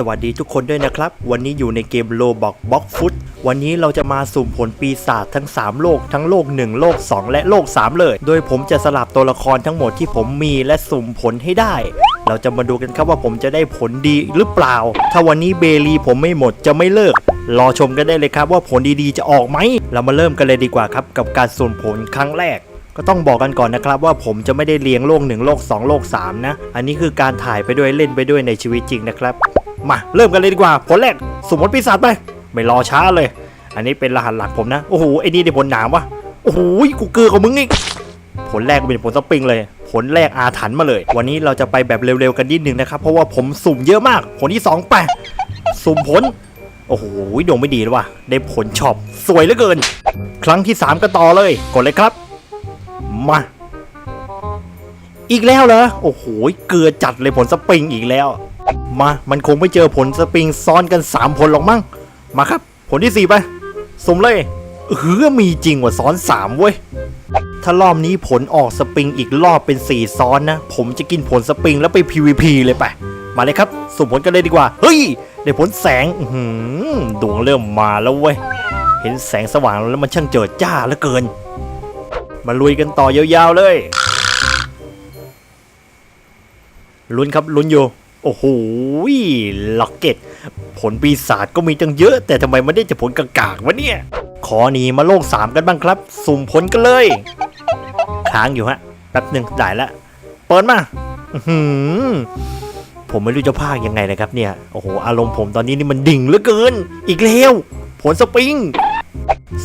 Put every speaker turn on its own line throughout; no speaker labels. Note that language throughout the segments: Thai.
สวัสดีทุกคนด้วยนะครับ วันนี้อยู่ในเกมโลบอกบ็อกฟุตวันนี้เราจะมาสุ่มผลปีศาจทั้ง 3 โลก ทั้งโลก 1 โลก 2 และโลก 3 เลย โดยผมจะสลับตัวละครทั้งหมดที่ผมมีและสุ่มผลให้ได้ เราจะมาดูกันครับว่าผมจะได้ผลดีหรือเปล่า ถ้าวันนี้เบลีผมไม่หมดจะไม่เลิก รอชมกันได้เลยครับว่าผลดีๆจะออกไหม เรามาเริ่มกันเลยดีกว่าครับ กับการสุ่มผลครั้งแรกก็ต้องบอกกันก่อนนะครับว่าผมจะไม่ได้เลี้ยงโลก1โลก2โลก3นะ อันนี้คือการถ่ายไปด้วยเล่นไปด้วยในชีวิตจริงนะครับ มาเริ่มกันเลยดีกว่าผลแรกสมมติปีศาจไป ไม่รอช้าเลย อันนี้เป็นรหัสหลักผมนะ โอ้โหไอ้นี่ได้ผลหนามวะโอ้โหกูเกลือกับมึงอีกผลแรกเป็นผลสปริงเลย ผลแรกอาถรรพ์มาเลย วันนี้เราจะไปแบบเร็วๆกันนิดนึงนะครับ เพราะว่าผมสุ่มเยอะมาก ผลที่สองไปสุ่มผล โอ้โหดวงไม่ดีเลยว่ะ ได้ผลชอบสวยเหลือเกิน ครั้งที่สามก็ต่อเลย กดเลยครับ มา อีกแล้วเหรอ โอ้โห เกลือจัดเลยผลสปริงอีกแล้ว มา มันคงไม่เจอผลสปริงซ้อนกัน 3 ผลหรอกมั้ง มาครับ ผลที่ 4 ไปสมเลยเฮือมีจริงว่าซ้อน 3 เว้ย ถ้ารอบนี้ผลออกสปริงอีกรอบเป็น 4 ซ้อนนะ ผมจะกินผลสปริงแล้วไป PVP เลยไป มาเลยครับสุ่มผลกันเลยดีกว่า เฮ้ย ได้ผลแสงหือดวงเริ่มมาแล้วเว้ย เห็นแสงสว่างแล้วมันช่างเจิดจ้าเหลือเกิน มาลุยกันต่อยาวๆเลยลุ้นครับลุ้นอยู่ โอ้โหล็อกเก็ต ผลปีศาจก็มีตั้งเยอะ แต่ทำไมไม่ได้จะผลกากๆวะเนี่ย ขอหนีมาโลก 3 กันบ้างครับ สุ่มผลกันเลย ค้างอยู่ฮะ แป๊บหนึ่งได้ละ เปิดมาหือผมไม่รู้จะพากยังไงนะครับเนี่ย โอ้โห อารมณ์ผมตอนนี้นี่มันดิ่งเหลือเกิน อีกแล้ว ผลสปริง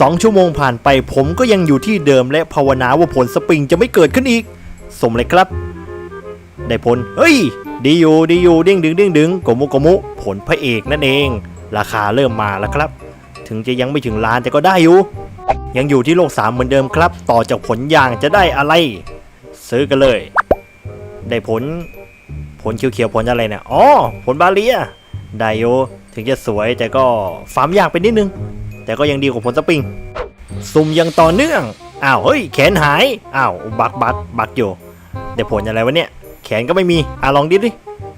สองชั่วโมงผ่านไปผมก็ยังอยู่ที่เดิมและภาวนาว่าผลสปริงจะไม่เกิดขึ้นอีก สมเลยครับ ได้ผล เฮ้ย ดีอยู่ดีอยู่เด้งดึงเด้งดึงโกมุโกมุ ผลพระเอกนั่นเอง ราคาเริ่มมาแล้วครับ ถึงจะยังไม่ถึงล้านแต่ก็ได้อยู่ ยังอยู่ที่โลกสามเหมือนเดิมครับ ต่อจากผลยางจะได้อะไร ซื้อกันเลย ได้ผล ผลเขียวๆผลอะไรเนี่ยอ๋อผลบาเลียได้อยู่ถึงจะสวยแต่ก็ฟาร์มยากไปนิดนึง แต่ก็ยังดีกว่าผลสปริงสุ่มยังต่อเนื่องอ้าวเฮ้ยแขนหายอ้าวบักบักบักอยู่ได้ผลอะไรวะเนี่ย แขนก็ไม่มีอะลองดิดิ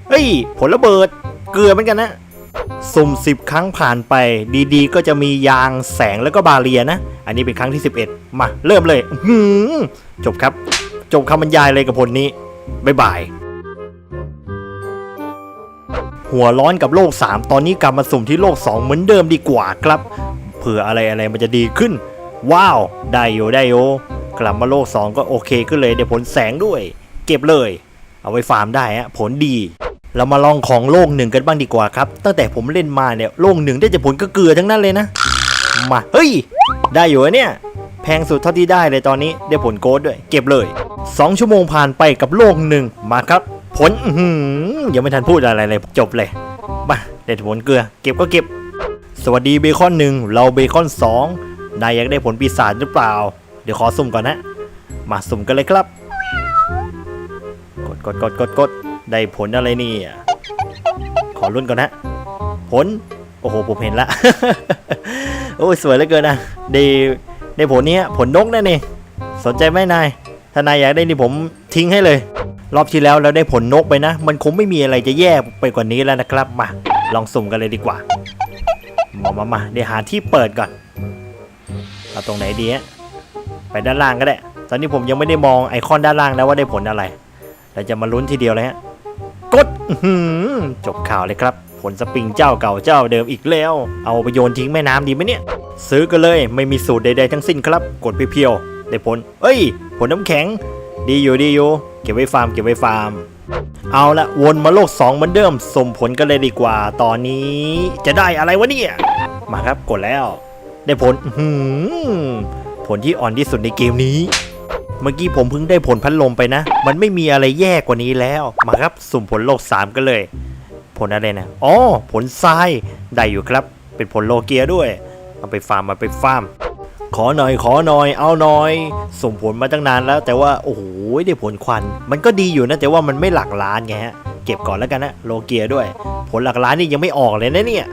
เฮ้ย ผลระเบิดเกลือเหมือนกันนะสุ่มสิบครั้งผ่านไปดีๆ ก็จะมียางแสงแล้วก็บาเรียนะ อันนี้เป็นครั้งที่ 11 มาเริ่มเลยหืจบครับ จบคำบรรยายเลยกับผลนี้ บ๊ายบาย หัวร้อนกับโลก 3 ตอนนี้กลับมาสุ่มที่โลก 2 เหมือนเดิมดีกว่าครับ เผื่ออะไรอะไรมันจะดีขึ้น ว้าว ได้โยได้โยกลับมาโลก 2 ก็โอเคขึ้นเลยเดี๋ยวผลแสงด้วย เก็บเลย เอาไว้ฟาร์มได้ฮะผลดี เรามาลองของโลกหนึ่งกันบ้างดีกว่าครับ ตั้งแต่ผมเล่นมาเนี่ยโลกหนึ่งได้จะผลก็เกลือทั้งนั้นเลยนะมาเฮ้ย ได้อยู่เนี่ยแพงสุดเท่าที่ได้เลยตอนนี้ได้ผลโกดด้วย เก็บเลย 2 ชั่วโมงผ่านไปกับโลกหนึ่งมาครับ ผลอืยังไม่ทันพูดอะไรเลยจบเลยมาได้ผลเกลือ เก็บก็เก็บ สวัสดีเบคอนหนึ่งเราเบคอนสองนายอยากได้ผลปีศาจหรือเปล่า เดี๋ยวขอสุ่มก่อนนะ มาสุ่มกันเลยครับ ดกดกดกดกดได้ผลอะไรนี่ขอรุ่นก่อนนะผล โอ้โห ผมเห็นละ โอ้ยสวยเหลือเกินนะได้ได้ผลนี้ผลนกนั่นเองสนใจไหมนายถ้านายอยากได้นี่ผมทิ้งให้เลย รอบที่แล้วเราได้ผลนกไปนะ มันคงไม่มีอะไรจะแย่ไปกว่านี้แล้วนะครับมาลองสุ่มกันเลยดีกว่ามามามาเดี๋ยวหาที่เปิดก่อนเอาตรงไหนดีฮะไปด้านล่างก็ได้ ตอนนี้ผมยังไม่ได้มองไอคอนด้านล่างนะว่าได้ผลอะไร เราจะมาลุ้นทีเดียวเลยฮะ กดจบข่าวเลยครับ ผลสปริงเจ้าเก่าเจ้าเดิมอีกแล้ว เอาไปโยนทิ้งแม่น้ำดีไหมเนี่ย ซื้อกันเลยไม่มีสูตรใดๆทั้งสิ้นครับ กดเพียวๆได้ผล เอ้ย ผลน้ำแข็ง ดีอยู่ดีอยู่เก็บไว้ฟาร์มเก็บไว้ฟาร์มเอาละวนมาโลก 2 เหมือนเดิมสมผลกันเลยดีกว่า ตอนนี้จะได้อะไรวะเนี่ย มาครับกดแล้ว ได้ผลผลที่อ่อนที่สุดในเกมนี้ เมื่อกี้ผมเพิ่งได้ผลพัดลมไปนะ มันไม่มีอะไรแย่กว่านี้แล้ว มาครับ สุ่มผลโลก 3 กันเลย ผลอะไรนะ อ๋อ ผลทราย ได้อยู่ครับ เป็นผลโลเกียด้วย เอาไปฟาร์มมาไปฟาร์ม ขอหน่อย ขอหน่อย เอาหน่อย ส่งผลมาตั้งนานแล้ว แต่ว่า โอ้โห ได้ผลควัน มันก็ดีอยู่นะ แต่ว่ามันไม่หลักล้านไงฮะ เก็บก่อนแล้วกันนะ โลเกียด้วย ผลหลักล้านนี่ยังไม่ออกเลยนะเนี่ย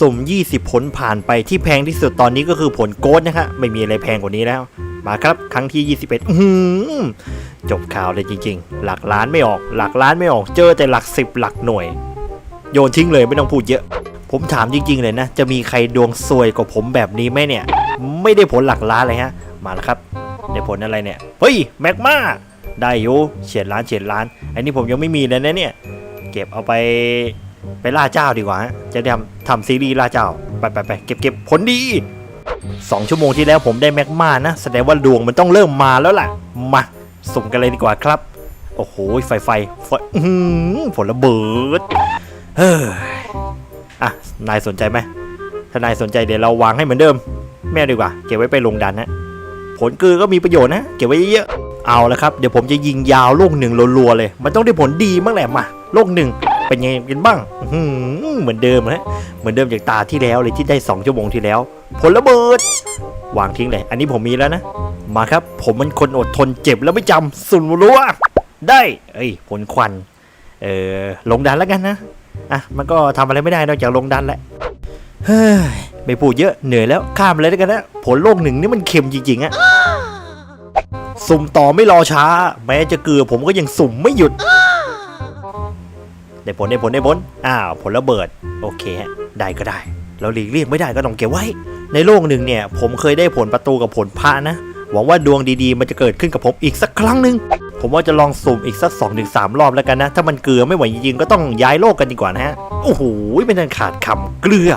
สุ่ม 20 ผลผ่านไปที่แพงที่สุดตอนนี้ก็คือผลโกดนะฮะ ไม่มีอะไรแพงกว่านี้แล้ว มาครับ ครั้งที่ 21อืจบข่าวเลยจริง ๆ หลักล้านไม่ออก หลักล้านไม่ออก เจอแต่หลัก10หลักหน่วย โยนทิ้งเลยไม่ต้องพูดเยอะ ผมถามจริง ๆ เลยนะ จะมีใครดวงซวยกว่าผมแบบนี้ไหมเนี่ย ไม่ได้ผลหลักล้านเลยฮะ มาแล้วครับ ได้ผลอะไรเนี่ย เฮ้ยแมกมาได้อยู่เฉียดล้านเฉียดล้าน อันนี้ผมยังไม่มีเลยนะเนี่ย เก็บเอาไปไปล่าเจ้าดีกว่า จะทำทำซีรีส์ล่าเจ้า ไปไปไปเก็บเก็บผลดี สองชั่วโมงที่แล้วผมได้แมกมานะ แสดงว่าดวงมันต้องเริ่มมาแล้วล่ะ มาสุ่มกันเลยดีกว่าครับ โอ้โห ไฟไฟไฟอื้อหือผลระเบิด เฮ้ยอะ นายสนใจไหมถ้านายสนใจเดี๋ยวเราวางให้เหมือนเดิม แม่ดีกว่า เก็บไว้ไปลงดันนะผลกือก็มีประโยชน์นะ เก็บไว้เยอะเอาละครับ เดี๋ยวผมจะยิงยาวลูกหนึ่งรัวๆเลย มันต้องได้ผลดีมั้งแหละมาลูกหนึ่ง เป็นยังไงกันบ้างเหมือนเดิมนะเหมือนเดิมจากตาที่แล้วเลยที่ได้ 2 ชั่วโมงที่แล้ว ผลระเบิด วางทิ้งเลย อันนี้ผมมีแล้วนะ มาครับ ผมมันคนอดทนเจ็บแล้วไม่จำสุนรัวได้ เอ้ย ผลควัน เออลงดันแล้วกันนะ อะ มันก็ทำอะไรไม่ได้นอกจากลงดันแหละ เฮ้ย ไม่พูดเยอะ เหนื่อยแล้ว ข้ามเลยแล้วกันนะ ผลโลกหนึ่งนี่มันเค็มจริงๆอะสุ่มต่อไม่รอช้า แม้จะเกลือผมก็ยังสุ่มไม่หยุด ได้ผลได้ผลได้ผลอ้าวผลระเบิดโอเคฮะได้ก็ได้ เราหลีกเลี่ยงไม่ได้ก็ต้องเก็บไว้ ในโลกหนึ่งเนี่ย ผมเคยได้ผลประตูกับผลพระนะ หวังว่าดวงดีๆ มันจะเกิดขึ้นกับผมอีกสักครั้งหนึ่งผมว่าจะลองสุ่มอีกสัก2อถึงสรอบแล้วกันนะ ถ้ามันเกลือไม่ไหวจริงๆก็ต้องย้ายโลกกันดีกว่านะฮะโอ้โหไม่ทันขาดคำเกลือ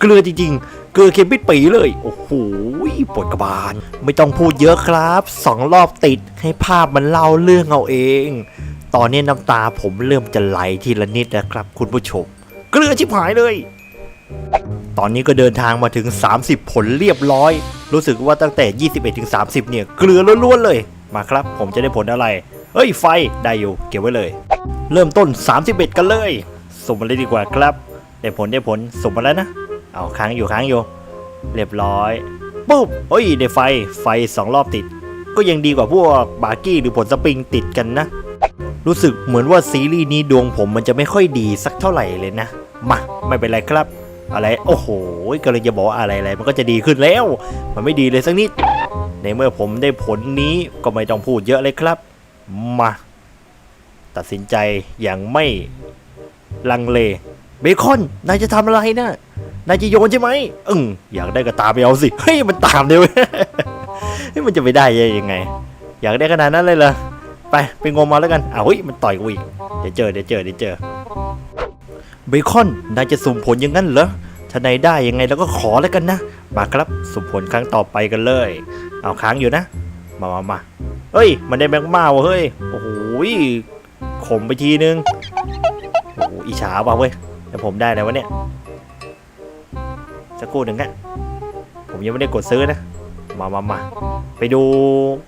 เกลือจริงๆ เกลือเค็มปิดปีเลย โอ้โหปวดกระบาล ไม่ต้องพูดเยอะครับสองรอบติดให้ภาพมันเล่าเรื่องเอาเอง ตอนนี้น้ำตาผมเริ่มจะไหลทีละนิดนะครับ คุณผู้ชมเกลือชิบหายเลย ตอนนี้ก็เดินทางมาถึง 30 ผลเรียบร้อย รู้สึกว่าตั้งแต่ 21ถึง30 เนี่ย เกลือล้วนๆเลย มาครับ ผมจะได้ผลอะไรเฮ้ยไฟได้อยู่เก็บไว้เลย เริ่มต้น 31 กันเลยสุ่มมาเลยดีกว่าครับได้ผลได้ผลสุ่มมาแล้วนะเอาค้างอยู่ค้างอยู่ เรียบร้อยปุ๊บเฮ้ยได้ไฟไฟ 2 รอบติด ก็ยังดีกว่าพวกบาร์กี้หรือผลสปริงติดกันนะ รู้สึกเหมือนว่าซีรีส์นี้ดวงผมมันจะไม่ค่อยดีสักเท่าไหร่เลยนะ มาไม่เป็นไรครับ อะไร โอ้โหก็เลยจะบอกอะไรอะไร มันก็จะดีขึ้นแล้ว มันไม่ดีเลยสักนิด ในเมื่อผมได้ผลนี้ก็ไม่ต้องพูดเยอะเลยครับ มา ตัดสินใจอย่างไม่ลังเล เบคอน นายจะทำอะไรนะนายจะโยนใช่ไหมอึ้งอยากได้ก็ตามไปเอาสิ เฮ้ย มันตามเดียวเฮ้ยมันจะไปได้ยังไง อยากได้ขนาดนั้นเลยเหรอ ไปไปงมมาแล้วกันอ้าวเฮ้ยมันต่อยกูอีกเดี๋ยวเจอเดี๋ยวเจอเดี๋ยวเจอเบคอนนายจะสุ่มผลอย่างนั้นเหรอถ้านายได้ยังไงแล้วก็ขอแล้วกันนะมาครับสุ่มผลครั้งต่อไปกันเลย เอาค้างอยู่นะ มามามาเฮ้ย มันได้แมกมาว่ะเฮ้ยโอ้โหยขมไปทีนึงโอ้อิจฉาว่ะเว้ยแต่ผมได้แล้ววะเนี่ยสักครู่หนึ่งอะผมยังไม่ได้กดซื้อนะ มามามาไปดู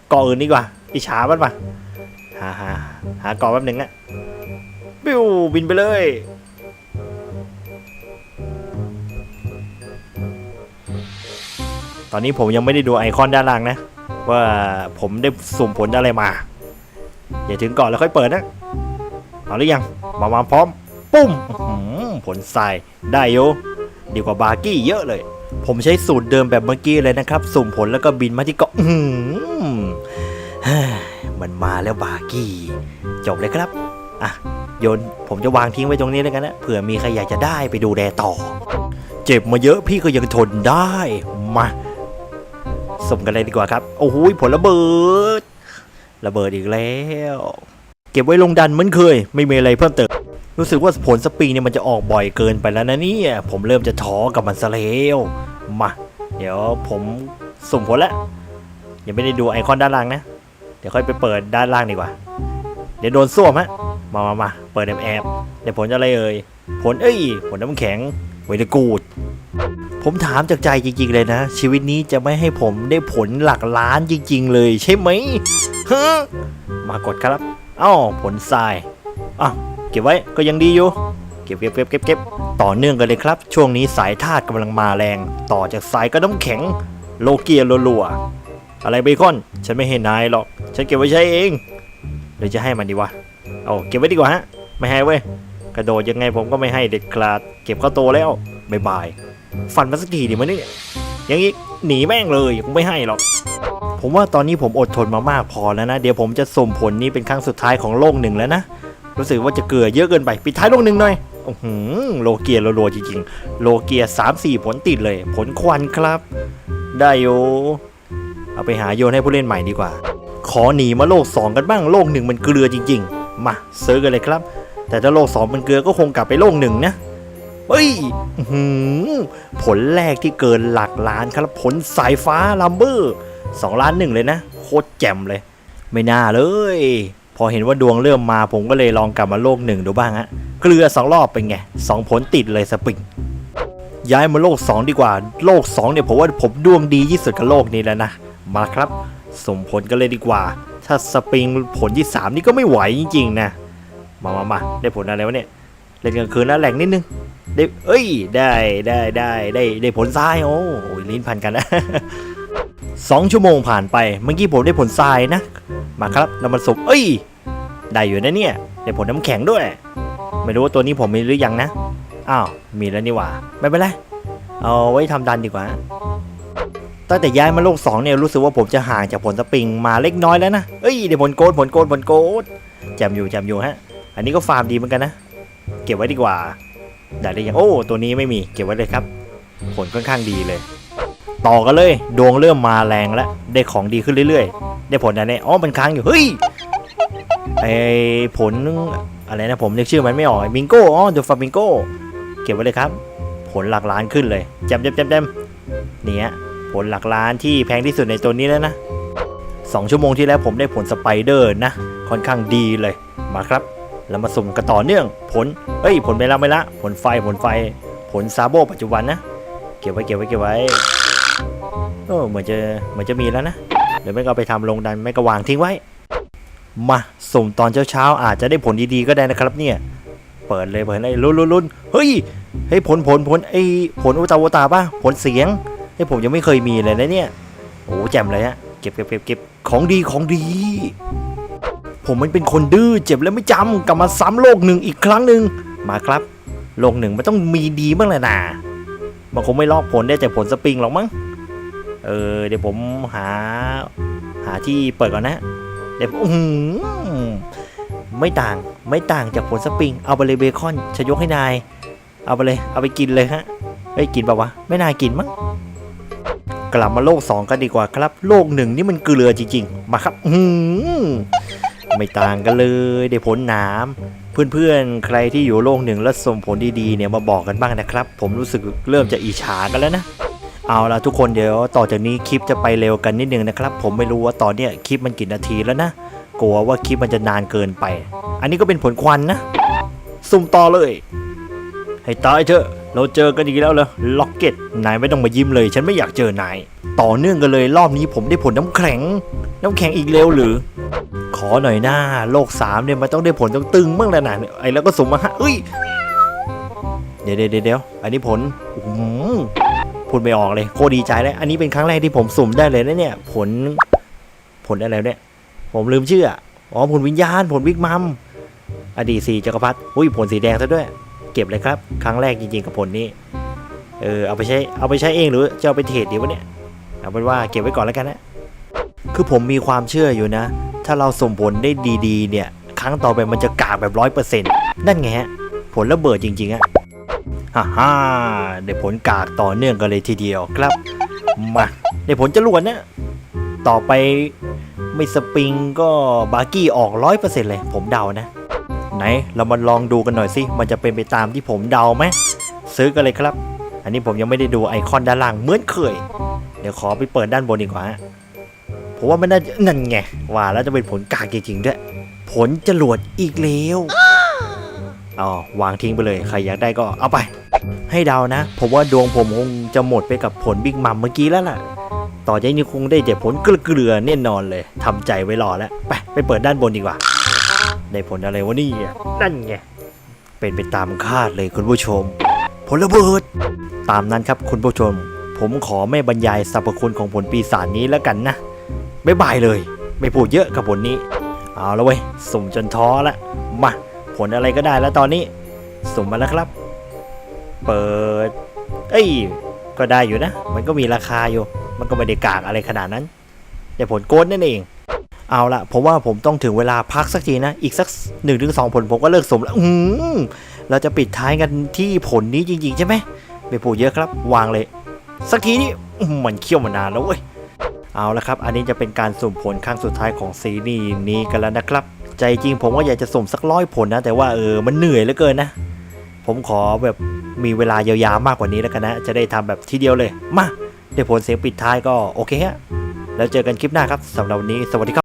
เกาะอื่นดีกว่าอิจฉามันปะ หาหาหาเกาะแป๊บหนึ่งอะบิวบินไปเลยตอนนี้ผมยังไม่ได้ดูไอคอนด้านล่างนะ ว่าผมได้สุ่มผลอะไรมา อย่าถึงก่อนแล้วค่อยเปิดนะเอาหรือยังมามาพร้อม ปุ้มผลทรายได้โยดีกว่าบาร์กี้เยอะเลย ผมใช้สูตรเดิมแบบเมื่อกี้เลยนะครับ สุ่มผลแล้วก็บินมาที่เกาะอื้อหือเฮ้ย มันมาแล้วบากี้จบเลยครับอะโยนผมจะวางทิ้งไว้ตรงนี้แล้วกันนะเผื่อมีใครอยากจะได้ไปดูแลต่อ เจ็บมาเยอะพี่ก็ยังทนได้มาสุ่มกันเลยดีกว่าครับ โอ้โหผลระเบิด ระเบิดอีกแล้ว เก็บไว้ลงดันเหมือนเคย ไม่มีอะไรเพิ่มเติม รู้สึกว่าผลสปริงเนี่ยมันจะออกบ่อยเกินไปแล้วนะเนี่ย ผมเริ่มจะท้อกับมันซะแล้วมา เดี๋ยวผมสุ่มผลแล้วยังไม่ได้ดูไอคอนด้านล่างนะ เดี๋ยวค่อยไปเปิดด้านล่างดีกว่า เดี๋ยวโดนส้วมฮะ มามามาเปิดแอบแอบเดี๋ยวผลอะไรเอ่ย ผลเอ้ย ผลน้ำแข็งเวลกูด ผมถามจากใจจริงๆเลยนะ ชีวิตนี้จะไม่ให้ผมได้ผลหลักล้านจริง ๆ เลยใช่ไหมฮะมากดครับเอ้าผลทรายอะเก็บไว้ก็ยังดีอยู่เก็บเก็บเก็บเก็บเก็บต่อเนื่องกันเลยครับ ช่วงนี้สายธาตุกำลังมาแรง ต่อจากสายก็น้ำแข็ง โลเกียรัวๆอะไรเบคอน ฉันไม่ให้นายหรอก ฉันเก็บไว้ใช้เองหรือจะให้มันดีวะเอาเก็บไว้ดีกว่าฮะ ไม่ให้เว้ย กระโดดยังไงผมก็ไม่ให้เด็ดขาด เก็บเข้าโตแล้วบายบาย ฟันมาสักทีดิมันเนี่ยยังอีกหนีแม่งเลยกูไม่ให้หรอก ผมว่าตอนนี้ผมอดทนมามากพอแล้วนะ เดี๋ยวผมจะส่งผลนี้เป็นครั้งสุดท้ายของโลกหนึ่งแล้วนะ รู้สึกว่าจะเกลือเยอะเกินไป ปิดท้ายโลกหนึ่งหน่อยอื้อหือโลเกียรัวๆจริงๆ โลเกียสามสี่ผลติดเลย ผลควันครับ ได้โยเอาไปหาโยนให้ผู้เล่นใหม่ดีกว่า ขอหนีมาโลก 2 กันบ้างโลกหนึ่งมันเกลือจริง ๆ มาเซื้อกันเลยครับ แต่ถ้าโลก 2 มันเกลือก็คงกลับไปโลกหนึ่งนะเฮ้ยหือผลแรกที่เกินหลักล้านครับผลสายฟ้าลัมเบอร์สองล้านหนึ่งเลยนะ โคตรแจ่มเลย ไม่น่าเลย พอเห็นว่าดวงเริ่มมาผมก็เลยลองกลับมาโลกหนึ่งดูบ้างฮะเกลือสองรอบเป็นไงสองผลติดเลยสปริงย้ายมาโลก 2 ดีกว่า โลก 2 เนี่ยผมว่าผมดวงดีที่สุดกับโลกนี้แล้วนะ มาครับ สมผลกันเลยดีกว่า ถ้าสปริงผลที่3นี่ก็ไม่ไหวจริงๆนะ มามามาได้ผลอะไรวะเนี่ย เล่นกลางคืนแล้วแหลกนิดนึง ได้ เอ้ย ได้ได้ได้ได้ได้ผลทรายโอ้ยลิ้นพันกันนะสองชั่วโมงผ่านไปเมื่อกี้ผมได้ผลทรายนะ มาครับเรามาสบเอ้ย ได้อยู่นะเนี่ย ได้ผลน้ำแข็งด้วย ไม่รู้ว่าตัวนี้ผมมีหรือยังนะ อ้าว มีแล้วนี่หว่า ไม่เป็นไร เอาไว้ทำดันดีกว่า ตั้งแต่ย้ายมาโลก2เนี่ยรู้สึกว่าผมจะห่างจากผลสปริงมาเล็กน้อยแล้วนะเอ้ยเดี๋ยวผลโกดผลโกดผลโกดจมอยู่จมอยู่ฮะ อันนี้ก็ฟาร์มดีเหมือนกันนะ เก็บไว้ดีกว่า ได้เลยยังโอ้ ตัวนี้ไม่มีเก็บไว้เลยครับ ผลค่อนข้างดีเลย ต่อกันเลย ดวงเริ่มมาแรงแล้วได้ของดีขึ้นเรื่อยๆ ได้ผลอะไรเนี่ยอ๋อมันค้างอยู่เฮ้ยไอผลอะไรนะผมนึกชื่อมันไม่ออกมิงโก้อ๋อเดฟามิงโก้เก็บไว้เลยครับ ผลหลักล้านขึ้นเลยจำจำจำจำเนี่ย ลหลักล้านที่แพงที่สุดในตัวนี้แล้วนะสองชั่วโมงที่แล้วผมได้ผลสไปเดอร์นะ ค่อนข้างดีเลยมาครับแล้วมาสุ่มกันต่อเนื่อง ผลเอ้ย ผลไปแล้วไม่ละ ผลไฟผลไฟ ผลซาโบปัจจุบันนะ เก็บไว้เก็บไว้เก็บไว้โอ้เหมือนจะเหมือนจะมีแล้วนะเดี๋ยวไม่ก็ไปทำลงดันไม่ก็วางทิ้งไว้ มาสุ่มตอนเช้าๆอาจจะได้ผลดีๆก็ได้นะครับเนี่ยเปิดเลยเปิดเลยลุ้นลุ้นลุ้นเฮ้ยเฮ้ยผลผลผลไอ้ผลอุตาวุตาป่ะผลเสียง ไอ้ผมยังไม่เคยมีเลยนะเนี่ยโอ้แจ่มเลยฮะเก็บเก็บเก็บเก็บของดีของดี ผมมันเป็นคนดื้อเจ็บแล้วไม่จำกลับมาซ้ำโลกหนึ่งอีกครั้งหนึ่งมาครับ โลกหนึ่งมันต้องมีดีบ้างแหละนะมันคงไม่ลอกผลได้จากผลสปริงหรอกมั้งเออเดี๋ยวผมหาหาที่เปิดก่อนนะเดี๋ยวอื้อหือไม่ต่างไม่ต่างจากผลสปริง เอาไปเลยเบคอนจะยกให้นาย เอาไปเลยเอาไปกินเลยฮะเฮ้กินเปล่าวะไม่น่ากินมั้ง กลับมาโลก 2 กันดีกว่าครับ โลกหนึ่งนี่มันเกลือจริง ๆ มาครับ อืไม่ต่างกันเลยได้ผลหนามเพื่อนๆ ใครที่อยู่โลกหนึ่งแล้วส่งผลดีๆเนี่ยมาบอกกันบ้างนะครับ ผมรู้สึกเริ่มจะอิจฉากันแล้วนะ เอาละทุกคนเดี๋ยวต่อจากนี้คลิปจะไปเร็วกันนิดนึงนะครับ ผมไม่รู้ว่าตอนเนี้ยคลิปมันกี่นาทีแล้วนะ กลัวว่าคลิปมันจะนานเกินไป อันนี้ก็เป็นผลควันนะ สุ่มต่อเลย ให้ตายเถอะ เราเจอกันอีกแล้วเหรอล็อกเก็ตนายไม่ต้องมายิ้มเลย ฉันไม่อยากเจอนาย ต่อเนื่องกันเลยรอบนี้ผมได้ผลน้ำแข็ง น้ำแข็งอีกเร็วหรือ ขอหน่อยหน้าโลกสามเนี่ยมันต้องได้ผลต้องตึงบ้างแล้วนะไอ้แล้วก็สุ่มมาฮะเอ้ยเดี๋ยวเดี๋ยวเดี๋ยวอันนี้ผลอื้อหือพูดไม่ออกเลยโคตรดีใจเลยอันนี้เป็นครั้งแรกที่ผมสุ่มได้เลยนะเนี่ย ผลผลอะไรเนี่ยผมลืมชื่ออะอ๋อผลวิญญาณผลวิกมัมอดีตสีจักรพรรดิอุ้ยผลสีแดงซะด้วย เก็บเลยครับ ครั้งแรกจริงๆกับผลนี้ เออเอาไปใช้เอาไปใช้เองหรือจะเอาไปเทรดดีวะเนี่ย เอาเป็นว่าเก็บไว้ก่อนแล้วกันนะ คือผมมีความเชื่ออยู่นะ ถ้าเราส่งผลได้ดีๆ เนี่ย ครั้งต่อไปมันจะกากแบบร้อยเปอร์เซ็นต์นั่นไงฮะ ผลระเบิดจริงๆอะฮ่าฮ่าได้ผลกากต่อเนื่องกันเลยทีเดียวครับ มาได้ผลจรวดนะต่อไปไม่สปริงก็บาร์กี้ออกร้อยเปอร์เซ็นต์เลย ผมเดานะ ไหนเรามาลองดูกันหน่อยสิมันจะเป็นไปตามที่ผมเดาไหมซื้อกันเลยครับ อันนี้ผมยังไม่ได้ดูไอคอนด้านล่างเหมือนเคย เดี๋ยวขอไปเปิดด้านบนดีกว่าผมว่ามันน่าจะนั่นไงว่าแล้วจะเป็นผลกากจริงๆด้วยผลจรวดอีกแล้วอ๋อวางทิ้งไปเลยใครอยากได้ก็เอาไป ให้เดานะ ผมว่าดวงผมคงจะหมดไปกับผลบิ๊กมัมเมื่อกี้แล้วล่ะ ต่อจากนี้คงได้แต่ผลเกลือๆแน่นอนเลยทำใจไว้รอแล้วไปไปเปิดด้านบนดีกว่า ได้ผลอะไรวะนี่นั่นไง เป็นไปตามคาดเลยคุณผู้ชม ผลระเบิด ตามนั้นครับคุณผู้ชม ผมขอไม่บรรยายสรรพคุณของผลปีศาจนี้แล้วกันนะบ๊ายบายเลย ไม่พูดเยอะกับผลนี้ เอาแล้วเว้ยสุ่มจนท้อละมาผลอะไรก็ได้แล้วตอนนี้ สุ่มมาแล้วครับ เปิด เอ้ย ก็ได้อยู่นะ มันก็มีราคาอยู่ มันก็ไม่ได้กากอะไรขนาดนั้น แต่ผลโกดนั่นเอง เอาละผมว่าผมต้องถึงเวลาพักสักทีนะ อีกสักหนึ่งถึงสองผลผมก็เลิกสมแล้วอืมเราจะปิดท้ายกันที่ผลนี้จริงๆ ใช่ไหมไม่พูดเยอะครับ วางเลย สักทีนี้มันเคี่ยวมานานแล้วเว้ยเอาละครับ อันนี้จะเป็นการสุ่มผลครั้งสุดท้ายของซีรีส์นี้กันแล้วนะครับ ใจจริงผมก็อยากจะสุ่มสักร้อยผลนะ แต่ว่าเออมันเหนื่อยเหลือเกินนะ ผมขอแบบมีเวลายาวๆมากกว่านี้แล้วกันนะ จะได้ทำแบบทีเดียวเลย มาได้ผลเสียงปิดท้ายก็โอเคฮะแล้วเจอกันคลิปหน้าครับสำหรับวันนี้สวัสดีครับ